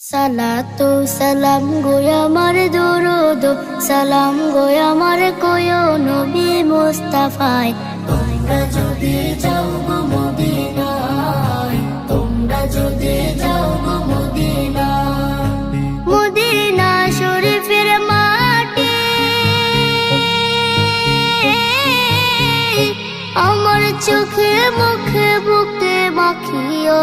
সালাতু সালাম গোয় আমার দরুদ, সালাম গোয় আমার কোয় নবী মুস্তাফায়। তোমরা যদি যাও গো মদিনায়, তোমরা যদি যাও গো মদিনায়। মদিনা শরীফের মাটি, আমার চোখে মুখে বুকে মাখিও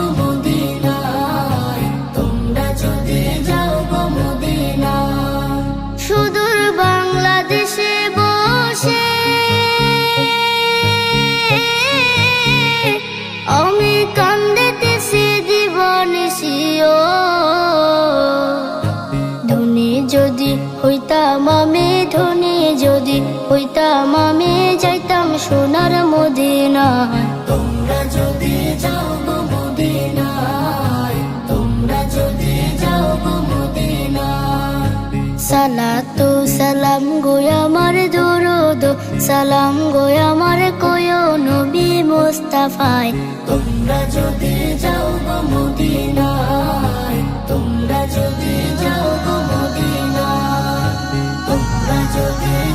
আমি ধনী যদি হইতাম আমি যাইতাম সোনার মদিনায়। তোমরা যদি যাও গো মদিনায় তোমরা যদি যাও গো মদিনায়। সালাতু সালাম গোয় আমার দরুদ সালাম গোয় আমার কোয় নবী মুস্তাফায়। তোমরা যদি যাও গো মদিনায়